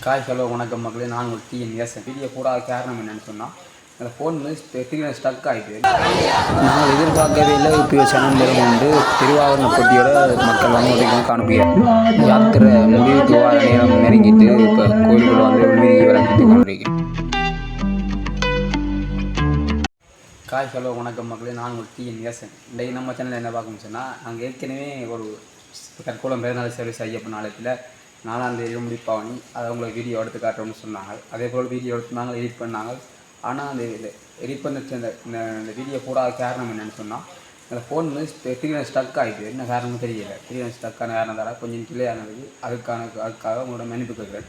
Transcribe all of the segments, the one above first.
காய் ஹலோ வணக்கம் மக்களே நான் ஒரு டிஎன் எஸ் வீடியோ கூட காரணம் என்னன்னு சொன்னால் அந்த ஃபோன் வந்து திடீர்னு ஸ்டக் ஆகிட்டு நாங்கள் எதிர்பார்க்கவே இல்லை இப்போ சேனல் வந்து திருவாவூர் பொட்டியோட மக்கள் வந்து உதவி காணப்படுகிறார் யாத்திரை முடிவுக்கு வார நேரம் நெருங்கிட்டு இப்போ கோயிலுக்குள்ள வந்து உண்மையை விளக்கிட்டு கொண்டிருக்கிறேன். காய் ஹலோ வணக்கம் மக்களே நான் ஒரு டிஎன் ஏசன் இன்றைக்கு நம்ம சேனலில் என்ன பார்க்கணும் சொன்னால் நாங்கள் ஏற்கனவே ஒரு கற்கோளம் பிறந்தநாள் சர்வீஸ் ஐயப்பன் ஆலயத்தில் நாலாந்தேதி முடிப்பாவணி. அதை உங்களுக்கு வீடியோ எடுத்து காட்டுறோம்னு சொன்னாங்க. அதே போல் வீடியோ எடுத்துனாங்க எடிட் பண்ணாங்க. ஆனால் அந்த எடிட் பண்ண அந்த இந்த- வீடியோ போடாத காரணம் என்னென்னு சொன்னால் அந்த ஃபோன் வந்து திடீர்னு ஸ்டக் ஆகிட்டு என்ன காரணமும் தெரியல. திடீர்னு ஸ்டக்கான காரணம் தர கொஞ்சம் டிலே ஆனது அதுக்கான அதுக்காக உங்களோட மன்னிப்பு கேட்குறேன்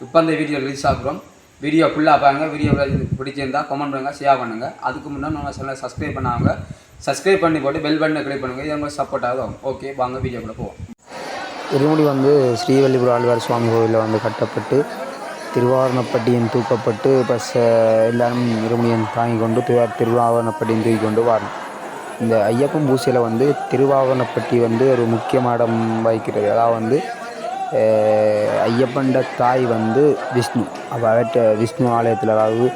இப்போ அந்த வீடியோ ரிலீஸ் ஆகுறோம். வீடியோ ஃபுல்லாக பாருங்கள் வீடியோ பிடிச்சிருந்தா கமெண்ட் பண்ணுங்கள் ஷேர் பண்ணுங்கள் அதுக்கு முன்னாடி நம்ம சேனலை சப்ஸ்கிரைப் பண்ணாங்க சப்ஸ்கிரைப் பண்ணி போட்டு பெல் பட்டனை கிளிக் பண்ணுங்கள் இது உங்களுக்கு சப்போர்ட் ஆகும். ஓகே வாங்க வீடியோக்குள்ளே போவோம். இருமுடி வந்து ஸ்ரீவல்லிபுர ஆழ்வார் சுவாமி கோவிலில் வந்து கட்டப்பட்டு திருவாரணப்பட்டியின் தூக்கப்பட்டு பஸ் எல்லாரும் இருமுடியன் தாங்கி கொண்டு திருவா திருவாரணப்பட்டியும் தூக்கி கொண்டு வரணும். இந்த ஐயப்பன் பூசையில் வந்து திருவாரணப்பட்டி வந்து ஒரு முக்கியமான இடம் வகிக்கிறது. அதாவது வந்து ஐயப்பண்ட தாய் வந்து விஷ்ணு. அப்போ அவற்ற விஷ்ணு ஆலயத்தில் அதாவது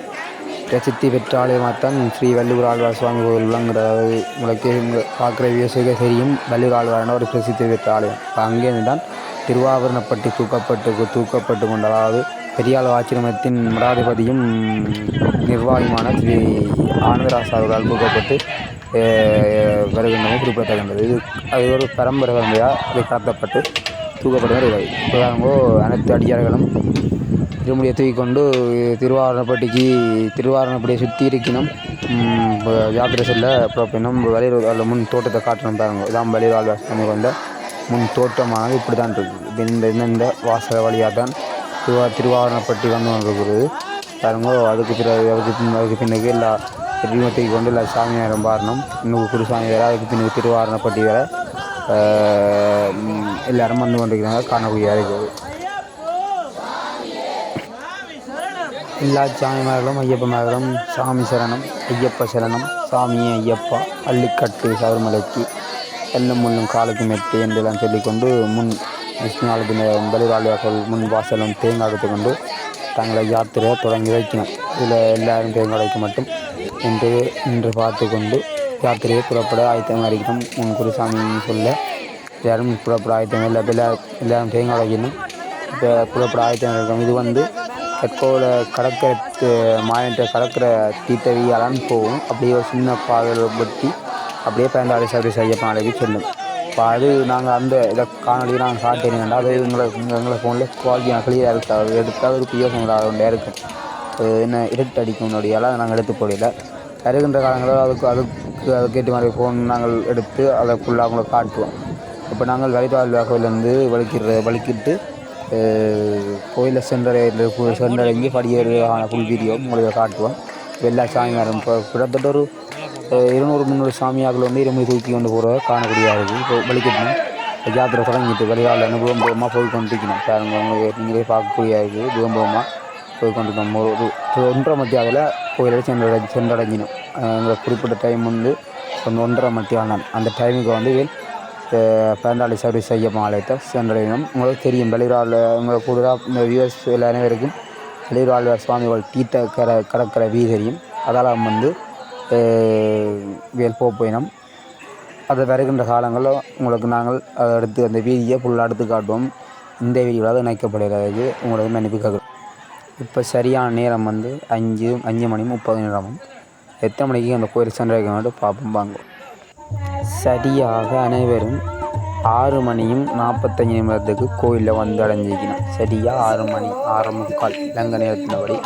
பிரசித்தி பெற்ற ஆலயமாகத்தான் ஸ்ரீ வள்ளுவர் ஆழ்வார் சுவாமி கோவில் விளங்குறது உங்களுக்கு பார்க்குற விவசாயிக தெரியும். வள்ளுவர் ஆழ்வார்னா ஒரு பிரசித்தி பெற்ற ஆலயம். இப்போ அங்கேருந்து தான் திருவாபரணப்பட்டி தூக்கப்பட்டு தூக்கப்பட்டு கொண்ட அதாவது பெரியாள் ஆச்சிரமத்தின் மடாதிபதியும் நிர்வாகமான ஸ்ரீ ஆனந்தராஸ் அவர்களால் தூக்கப்பட்டு அஹ், வருகின்றன குறிப்பிடத்தக்கது. இது அது ஒரு பரம்பரை பரம்பரையாக அது கடத்தப்பட்டு தூக்கப்பட்டு வருகிறது இப்போ அனைத்து அடியார்களும் இருமுடியை தூக்கி கொண்டு திருவாரணப்பட்டிக்கு திருவாரணப்பட்டியை சுற்றி இருக்கணும் யாத்திரை செல்ல புறப்பினும் வெளியூர் அதில் முன் தோட்டத்தை காட்டணும் பாருங்க. இதான் வெளியூர் ஆழ்வார் சாமி வந்த முன் தோட்டமானது. இப்படி தான் இருக்குது இந்த இந்த- வாசல் வழியாக தான் திருவா திருவாரணப்பட்டி வந்து கொண்டிருக்கிறது. பாருங்க அதுக்கு பிறகு அதுக்கு அதுக்கு பின்னுக்கு எல்லா திரும்ப தூக்கி கொண்டு எல்லா சாமியாரம் பாரணும். இன்னும் குருசாமி வேறு அதுக்கு பின்னுக்கு திருவாரணப்பட்டி வேறு எல்லாரும் வந்து கொண்டிருக்கிறாங்க. காணக்கூடிய இருக்குது எல்லா சாமிமார்களும் ஐயப்பமார்களும் சாமி சரணம் ஐயப்ப சரணம் சாமியே ஐயப்பா அள்ளிக்கட்டு சபரிமலைக்கு எல்லும் முள்ளும் காலுக்கு மெட்டு என்றெல்லாம் சொல்லிக்கொண்டு முன் விஷ்ணு ஆலயத்தின் பலிவாழ்வாக்கள் முன் வாசலும் தேங்காய் எடுத்து கொண்டு தங்களை யாத்திரையை தொடங்கி வைக்கணும். இதில் எல்லாரும் தேங்காய் வைக்க மட்டும் என்று இன்று பார்த்து கொண்டு யாத்திரையை புறப்பட ஆயத்தம் இருக்கணும் முன் குருசாமி சொல்ல எல்லாரும் புறப்பட ஆயத்தம் எல்லா எல்லாரும் தேங்காய் வைக்கணும் இப்போ புறப்பட ஆயத்தம் இருக்கணும் இது வந்து கற்கோல கடற்கரை மாநிலத்தை கடற்கரை தீர்த்தவியாலான்னு போகும். அப்படியே ஒரு சின்ன பாதையில் பற்றி அப்படியே பயன்பாடு சர்வீஸ் ஐயப்பன் நாளைக்கு செல்லும். இப்போ அது நாங்கள் அந்த இதை காணொலியை நாங்கள் காட்டினீங்கன்னா அது எங்களை எங்களை ஃபோனில் குவாலிட்டி கிளியராக இருக்குது எடுத்தால் ஒரு பியோசங்களாக ஒன்றே இருக்கும். அது என்ன இருட்டு அடிக்கும் நொடியால் அதை நாங்கள் எடுத்து போடல வருகின்ற காலங்களில் அதுக்கு அதுக்கு அதுக்கேற்ற மாதிரி ஃபோன் நாங்கள் எடுத்து அதை ஃபுல்லாக காட்டுவோம். இப்போ நாங்கள் வழிபாடு கோயிலேருந்து வலிக்கிற வலிக்கிட்டு கோயிலில் சென்றடைந்து சென்றடைஞ்சு படியேறான ஃபுல் வீடியோ உங்களுக்கு காட்டுவோம். எல்லா சாமியாரும் இப்போ கிட்டத்தட்ட ஒரு இருநூறு முந்நூறு சாமியார்கள் வந்து இருமுறை தூக்கி கொண்டு போகிறத காணக்கூடியதாக இருக்குது இப்போ வலிக்கட்டணும் ஜாத்திரை தொடங்கிட்டு வழிகால அனுபவம் பூர்வமாக போய் கொண்டிருக்கணும் பாருங்க உங்களுக்கு நீங்களே பார்க்கக்கூடிய இருக்குது பூர்வமாக போய் கொண்டிருக்கணும் ஒரு ஒரு ஒன்றரை மத்தியாவில் கோயிலை சென்றடை சென்றடைஞ்சினோம் எங்களுக்கு குறிப்பிட்ட டைம் வந்து ஒன்றரை மத்தியானம். அந்த டைமுக்கு வந்து பேந்தாளி சர்வீஸ் ஐயப்பன் ஆலயத்தை சென்றடையணும். உங்களுக்கு தெரியும் வெளியூரால் உங்களை கூடுதலாக இந்த வியூஎஸ் அனைவருக்கும் வெளியூர் சுவாமிகள் தீர்த்த கரை கடற்கரை வீ தெரியும். அதெல்லாம் வந்து வேல் போயினோம். அது வருகின்ற காலங்களில் உங்களுக்கு நாங்கள் அதை எடுத்து அந்த வீதியை ஃபுல்லாக எடுத்து காட்டுவோம். இந்த வீடியோவில் அது இணைக்கப்படுகிறது. உங்களுக்கு மன்னிப்பு கேட்குறோம். இப்போ சரியான நேரம் வந்து அஞ்சு அஞ்சு மணி முப்பது நேரமும் எத்தனை மணிக்கு அந்த கோயில் சென்றடைக்க பார்ப்போம் வாங்குவோம் சரியாக அனைவரும் ஆறு மணியும் நாற்பத்தஞ்சு நிமிடத்துக்கு கோயிலில் வந்து அடைஞ்சிக்கணும் சரியாக ஆறு மணி ஆறு முக்கால் இலங்கை நேரத்தினபடி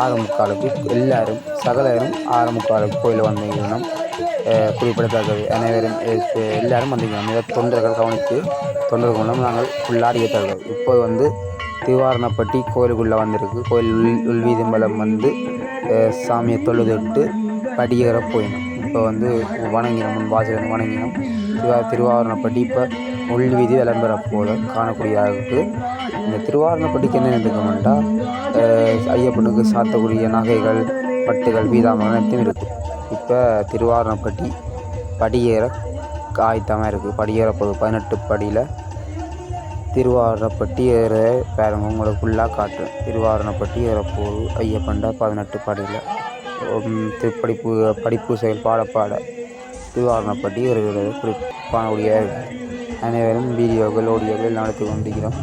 ஆறு முக்காலுக்கு எல்லாரும் சகலரும் ஆறு முக்காலுக்கு கோயிலில் வந்துக்கணும் குறிப்பிடத்தக்கது. அனைவரும் எல்லாரும் வந்துக்கணும் மிக தொண்டர்கள் கவனித்து தொண்டர்கள் மூலம் நாங்கள் உள்ளாடியத்தார்கள் இப்போது வந்து திருவாரணப்பட்டி கோயிலுக்குள்ளே வந்திருக்கு. கோயில் உள் உள்வீதிம்பலம் வந்து சாமியை தொழுதுட்டு படியேற போயிடும் இப்போ வந்து வணங்கினம் முன் வாசல் வணங்கினம் திருவா திருவாரணப்பட்டி இப்போ உள்வீதி விளம்பரம் போல காணக்கூடியதாக இருக்குது இந்த திருவாரணப்பட்டிக்கு என்ன இருக்குமெண்டா ஐயப்பனுக்கு சாத்தக்கூடிய நகைகள் பட்டுகள் பீதாமரம் அனைத்தும் இருக்குது. இப்போ திருவாரணப்பட்டி படியேற காய்த்தமாக இருக்குது. படியேற போகுது பதினெட்டு படியில் திருவாரணப்பட்டி ஏற பாருங்க உங்களுக்கு ஃபுல்லாக காட்டுறேன். திருவாரணப்பட்டி ஏறப்போகுது ஐயப்பன்டா பதினெட்டு படியில் திருப்படிப்பு படிப்பு செயல் பாட பாட திருவாரூரப்பட்டி குறிப்பானுடைய அனைவரும் வீடியோக்கள் ஓடியோக்கள் எல்லாம் எடுத்து கொண்டிருக்கிறோம்.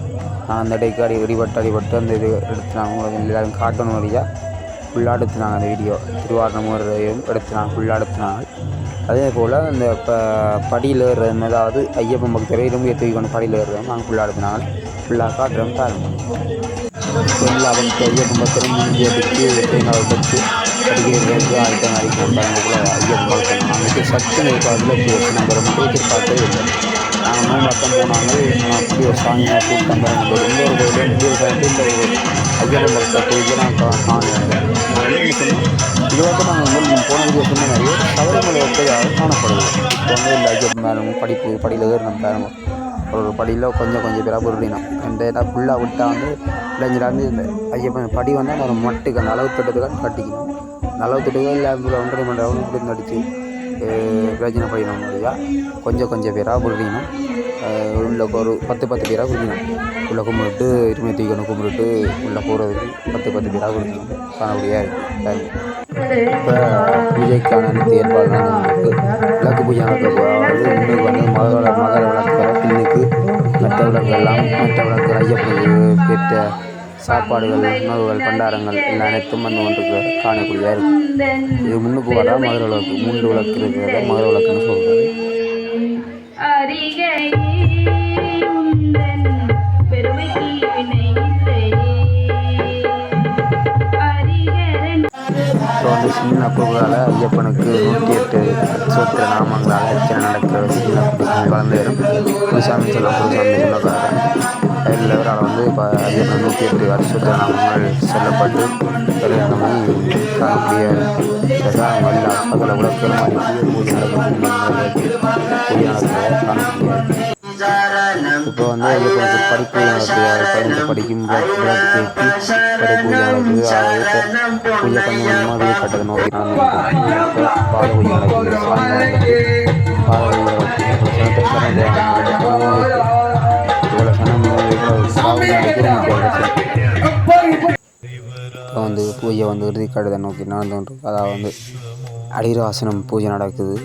நான் அந்த இடைக்கு அடி அடிபட்டு அடிபட்டு அந்த இது எடுத்துனாங்க. உங்களுக்கு எல்லாரும் காட்டணும் வழியாக ஃபுல்லாக எடுத்துனாங்க அந்த வீடியோ. திருவாரணம் ஏறுறதையும் எடுத்துனாங்க ஃபுல்லாக எடுத்துனாங்க அதே போல் அந்த ப படியில் ஏறுறது அதாவது ஐயப்பன் பக்தரை இரும்பு தூக்கி கொண்டு படியில் ஏறுறோம் நாங்கள் ஃபுல்லாக எடுத்துனாங்க ஃபுல்லாக காட்டுறோம் பாருங்கள் எல்லா ஐயப்பன் பக்தரும் முடிஞ்சு அடித்து தேங்காய் வச்சு அடிக்கிறது ஆயிரத்தி அடிக்க மாட்டாங்க கூட ஐயப்பன் பக்தர் அன்றைக்கி சக்தி எதிர்பார்த்துல நம்பர் மட்டும் எதிர்பார்க்கவே இல்லை நாங்கள் மூணு பக்கம் போனாங்க அப்படி ஒரு சாமியை கூட்டம் பாருங்க இந்த ஒரு கோயில் இந்த ஒரு கோயில் இந்த ஒரு ஐயப்பன் பக்தர் நான் கா- காணல நாங்கள் வந்து போன வீடியோ சொன்ன நிறைய சபரிமலை ஒப்பதாக காணப்படுது இப்போ வந்து இந்த ஐயப்பன் மேலும் படிப்பு படியில் நம்ம பேரணும் ஒரு படியில் கொஞ்சம் கொஞ்சம் பேராக புரியணும் அந்த இடம் ஃபுல்லாக விட்டால் வந்து இளைஞராக இந்த ஐயப்பன் படி வந்து அந்த ஒரு மட்டுக்கு அந்த அளவு திட்டத்துக்காக கட்டிக்கணும். அந்த அளவு திட்டத்துக்கு இல்லை ஒன்றரை மணி நேரம் இப்படி அடித்து பிரச்சனை படிக்கணும் இல்லையா? கொஞ்சம் கொஞ்சம் பேராக புரியணும் உள்ள ஒரு பத்து பத்து பேராக புரியணும் உள்ள கும்பிட்டு இருமையை தூக்கணும் கும்பிட்டு உள்ளே போகிறதுக்கு பத்து பத்து பேராக புரியணும் காணக்கூடியாக இருக்குது இப்போ பூஜைக்கான அனைத்து ஏற்பாடு நடந்துருக்கு விளக்கு பூஜை நடக்கிறது போகிறது வந்து மகர மகர விளக்கு பின்னுக்கு மற்ற விளக்கு எல்லாம் மற்ற விளக்கு ஐயப்பனுக்கு பெற்ற சாப்பாடுகள் உணவுகள் பண்டாரங்கள் எல்லாம் அனைத்தும் அந்த ஒன்றுக்கு காணக்கூடியதாக இருக்கும். இது முன்னுக்கு வரா மதுரை விளக்கு மூன்று விளக்கு இருக்கிறத மதுரை விளக்குன்னு சொல்கிறது அரிகை இப்போ வந்து சின்ன பொருளால் ஐயப்பனுக்கு நூற்றி எட்டு சோத்திர நாமங்களால் அர்ச்சனை நடக்கிறது. சின்ன குடிசாமி வளர்ந்தேரும் குடிசாமி சொல்ல குடிசாமி சொல்லக்காரன் எல்லாவரால் வந்து இப்போ ஐயப்பன் நூற்றி எட்டு வருஷத்துக்கு நாமங்கள் சொல்லப்பட்டு செல்லப்பட்டு காணக்கூடிய இதெல்லாம் எல்லா சகல உலகத்திலும் இப்போ வந்து ஐயப்பனுக்கு படிப்பு நடக்குது. படிக்கும் படிப்பு நடக்குது கொஞ்சமாக நோக்கி இப்போ வந்து பூஜை வந்து இறுதி நோக்கி நடந்து கொண்டு அதாவது வந்து அடிராசனம் பூஜை நடக்குது.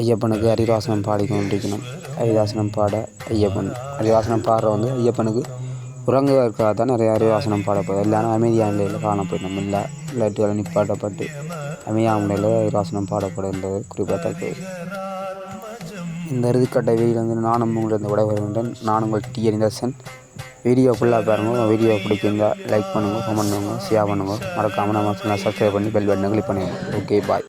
ஐயப்பனுக்கு அரிராசனம் பாடிக்கொண்டிருக்கணும் அரிராசனம் பாட ஐயப்பன். அரிராசனம் பாடுற வந்து ஐயப்பனுக்கு உறங்குவதற்காக தான் நிறைய அரிவாசனம் பாடப்படுது. எல்லாரும் அமைதியான நிலையில் காணப்படணும் இல்லை லைட்டுகளை நிப்பாட்டப்பட்டு அமைதியான முறையில் பாடப்படும் பாடப்படுகின்றது குறிப்பிடத்தக்கது. இந்த இறுதிக்கட்ட வீடியோ வந்து நானும் உங்களிடம் விட வருகின்றேன் நான் உங்கள் டி அரிதாசன் வீடியோ ஃபுல்லாக பாருங்க. வீடியோ பிடிச்சிருந்தா லைக் பண்ணுங்கள் கமெண்ட் பண்ணுங்கள் ஷேர் பண்ணுங்கள் மறக்காமல் நம்ம சேனலை சப்ஸ்கிரைப் பண்ணி பெல் பட்டனை கிளிக் பண்ணுங்கள் ஓகே பாய்